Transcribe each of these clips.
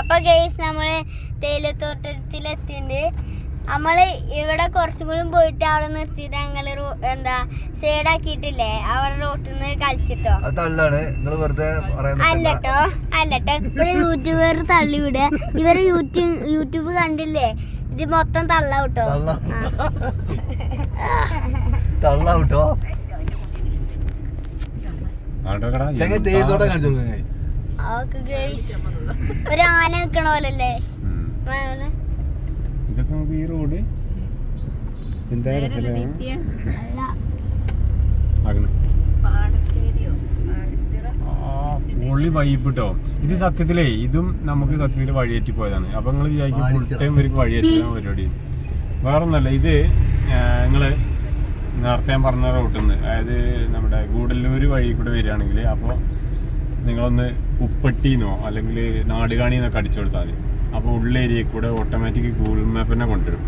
അപ്പൊ ഗെയ്സ് നമ്മൾ തേയിലത്തോട്ടത്തിലെത്തിണ്ട് നമ്മൾ ഇവിടെ കുറച്ചും കൂടി പോയിട്ട് അവിടെ നിർത്തിയിട്ട് ഞങ്ങൾ എന്താ സൈഡാക്കിയിട്ടില്ലേ അവിടെ റോട്ടിൽ നിന്ന് കളിച്ചിട്ടോ. അത് തള്ളാണ്. നിങ്ങൾ വെറുതെ പറയുന്നത് അല്ലട്ടോ അല്ലട്ടോ. ഇവിടെ യൂട്യൂബർ തള്ളിവിടെ ഇവർ യൂട്യൂബ് യൂട്യൂബ് കണ്ടില്ലേ? ഇത് മൊത്തം തള്ള. കേട്ടോ തള്ള തള്ള ചെങ്ങ തേയിലത്തോട്ടം കാണിച്ചു കൊടുക്കാൻ ഒരു ആന നിക്കണ പോലല്ലേ? ഇതൊക്കെ നമുക്ക് ഈ റോഡ് എന്താ പൊള്ളി വൈബ് കേട്ടോ ഇത് സത്യത്തിലേ ഇതും നമുക്ക് സത്യത്തിൽ വഴിയേറ്റി പോയതാണ്. അപ്പൊ നിങ്ങൾ വിചാരിക്കും ഫുൾ ടൈം ഇവർക്ക് വഴിയേറ്റുന്ന പരിപാടി. വേറെ ഒന്നല്ല ഇത് നിങ്ങൾ നേരത്തെ ഞാൻ പറഞ്ഞ റൂട്ടിൽ നിന്ന് അതായത് നമ്മുടെ ഗൂഡല്ലൂർ വഴി കൂടെ വരികയാണെങ്കിൽ അപ്പോൾ നിങ്ങളൊന്ന് ഉപ്പട്ടിന്നോ അല്ലെങ്കിൽ നാടുകാണിന്നൊക്കെ അടിച്ചു കൊടുത്താൽ മതി. അപ്പോൾ ഉള്ള ഏരിയയിൽ കൂടെ ഓട്ടോമാറ്റിക് ഗൂഗിൾ മാപ്പ് തന്നെ കൊണ്ടുവരും.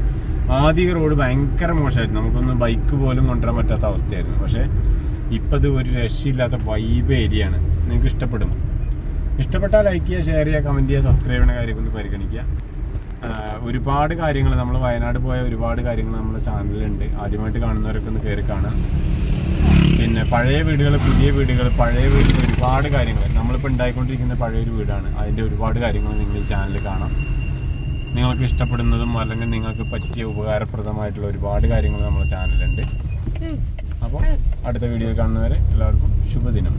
ആദ്യ റോഡ് ഭയങ്കര മോശമായിരുന്നു. നമുക്കൊന്ന് ബൈക്ക് പോലും കൊണ്ടുവരാൻ പറ്റാത്ത അവസ്ഥയായിരുന്നു. പക്ഷേ ഇപ്പം ഇത് ഒരു രക്ഷയില്ലാത്ത വൈബ് ഏരിയ ആണ് നിങ്ങൾക്ക് ഇഷ്ടപ്പെടും. ഇഷ്ടപ്പെട്ടാൽ ലൈക്ക് ചെയ്യുക ഷെയർ ചെയ്യുക കമന്റ് ചെയ്യുക സബ്സ്ക്രൈബ് ചെയ്യുന്ന കാര്യമൊക്കെ ഒന്ന് പരിഗണിക്കുക. ഒരുപാട് കാര്യങ്ങൾ നമ്മൾ വയനാട് പോയ ഒരുപാട് കാര്യങ്ങൾ നമ്മുടെ ചാനലിലുണ്ട് ആദ്യമായിട്ട് കാണുന്നവരൊക്കെ ഒന്ന് കയറി കാണാം പിന്നെ പഴയ വീടുകൾ പുതിയ വീടുകൾ പഴയ വീടുകൾ ഒരുപാട് കാര്യങ്ങൾ. നമ്മളിപ്പോൾ ഉണ്ടായിക്കൊണ്ടിരിക്കുന്ന പഴയൊരു വീടാണ്. അതിന്റെ ഒരുപാട് കാര്യങ്ങൾ നിങ്ങൾ ഈ ചാനലിൽ കാണാം. നിങ്ങൾക്ക് ഇഷ്ടപ്പെടുന്നതും അല്ലെങ്കിൽ നിങ്ങൾക്ക് പറ്റിയ ഉപകാരപ്രദമായിട്ടുള്ള ഒരുപാട് കാര്യങ്ങൾ നമ്മുടെ ചാനലുണ്ട്. അപ്പോൾ അടുത്ത വീഡിയോ കാണുന്നവരെ എല്ലാവർക്കും ശുഭദിനം.